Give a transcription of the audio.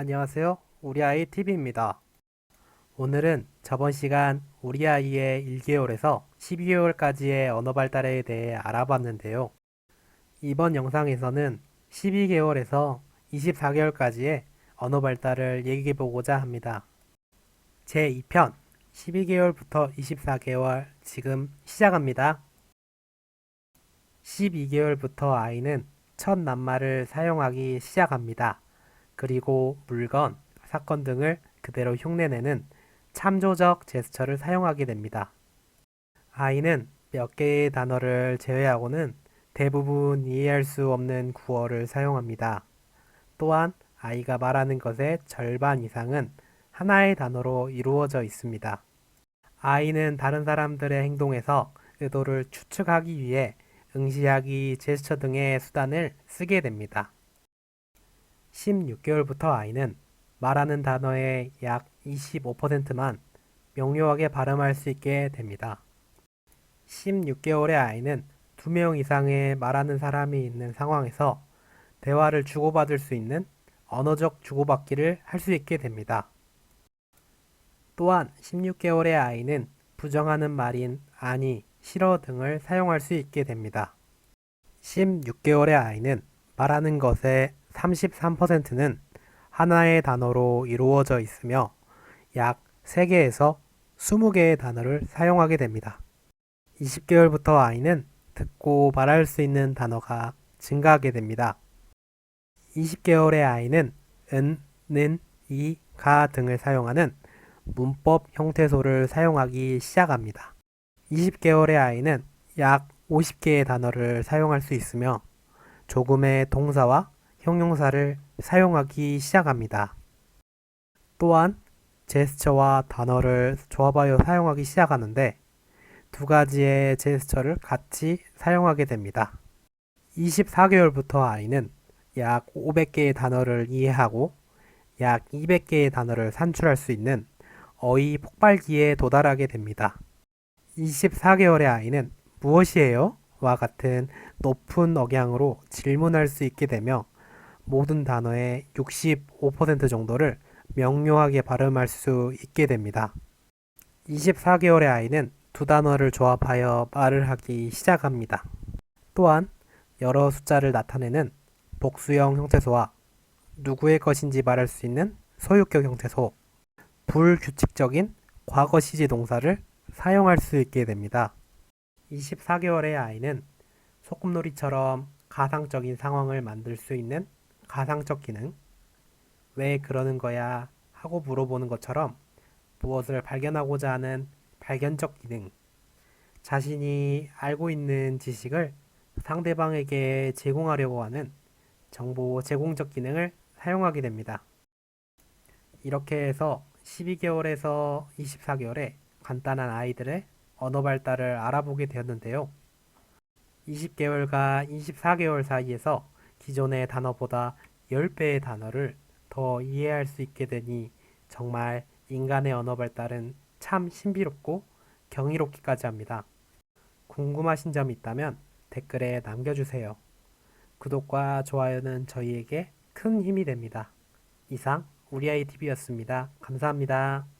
안녕하세요. 우리 아이 TV입니다. 오늘은 저번 시간 우리 아이의 1개월에서 12개월까지의 언어 발달에 대해 알아봤는데요. 이번 영상에서는 12개월에서 24개월까지의 언어 발달을 얘기해 보고자 합니다. 제 2편 12개월부터 24개월 지금 시작합니다. 12개월부터 아이는 첫 낱말을 사용하기 시작합니다. 그리고 물건, 사건 등을 그대로 흉내내는 참조적 제스처를 사용하게 됩니다. 아이는 몇 개의 단어를 제외하고는 대부분 이해할 수 없는 구어를 사용합니다. 또한 아이가 말하는 것의 절반 이상은 하나의 단어로 이루어져 있습니다. 아이는 다른 사람들의 행동에서 의도를 추측하기 위해 응시하기, 제스처 등의 수단을 쓰게 됩니다. 16개월부터 아이는 말하는 단어의 약 25%만 명료하게 발음할 수 있게 됩니다. 16개월의 아이는 2명 이상의 말하는 사람이 있는 상황에서 대화를 주고받을 수 있는 언어적 주고받기를 할 수 있게 됩니다. 또한 16개월의 아이는 부정하는 말인 아니, 싫어 등을 사용할 수 있게 됩니다. 16개월의 아이는 말하는 것의 33%는 하나의 단어로 이루어져 있으며 약 3개에서 20개의 단어를 사용하게 됩니다. 20개월부터 아이는 듣고 말할 수 있는 단어가 증가하게 됩니다. 20개월의 아이는 은, 는, 이, 가 등을 사용하는 문법 형태소를 사용하기 시작합니다. 20개월의 아이는 약 50개의 단어를 사용할 수 있으며 조금의 동사와 형용사를 사용하기 시작합니다. 또한 제스처와 단어를 조합하여 사용하기 시작하는데 두 가지의 제스처를 같이 사용하게 됩니다. 24개월부터 아이는 약 500개의 단어를 이해하고 약 200개의 단어를 산출할 수 있는 어휘 폭발기에 도달하게 됩니다. 24개월의 아이는 무엇이에요? 와 같은 높은 억양으로 질문할 수 있게 되며 모든 단어의 65% 정도를 명료하게 발음할 수 있게 됩니다. 24개월의 아이는 두 단어를 조합하여 말을 하기 시작합니다. 또한 여러 숫자를 나타내는 복수형 형태소와 누구의 것인지 말할 수 있는 소유격 형태소, 불규칙적인 과거 시제 동사를 사용할 수 있게 됩니다. 24개월의 아이는 소꿉놀이처럼 가상적인 상황을 만들 수 있는 가상적 기능, 왜 그러는 거야 하고 물어보는 것처럼 무엇을 발견하고자 하는 발견적 기능, 자신이 알고 있는 지식을 상대방에게 제공하려고 하는 정보 제공적 기능을 사용하게 됩니다. 이렇게 해서 12개월에서 24개월에 간단한 아이들의 언어 발달을 알아보게 되었는데요. 20개월과 24개월 사이에서 기존의 단어보다 10배의 단어를 더 이해할 수 있게 되니 정말 인간의 언어 발달은 참 신비롭고 경이롭기까지 합니다. 궁금하신 점이 있다면 댓글에 남겨주세요. 구독과 좋아요는 저희에게 큰 힘이 됩니다. 이상 우리 아이 TV였습니다. 감사합니다.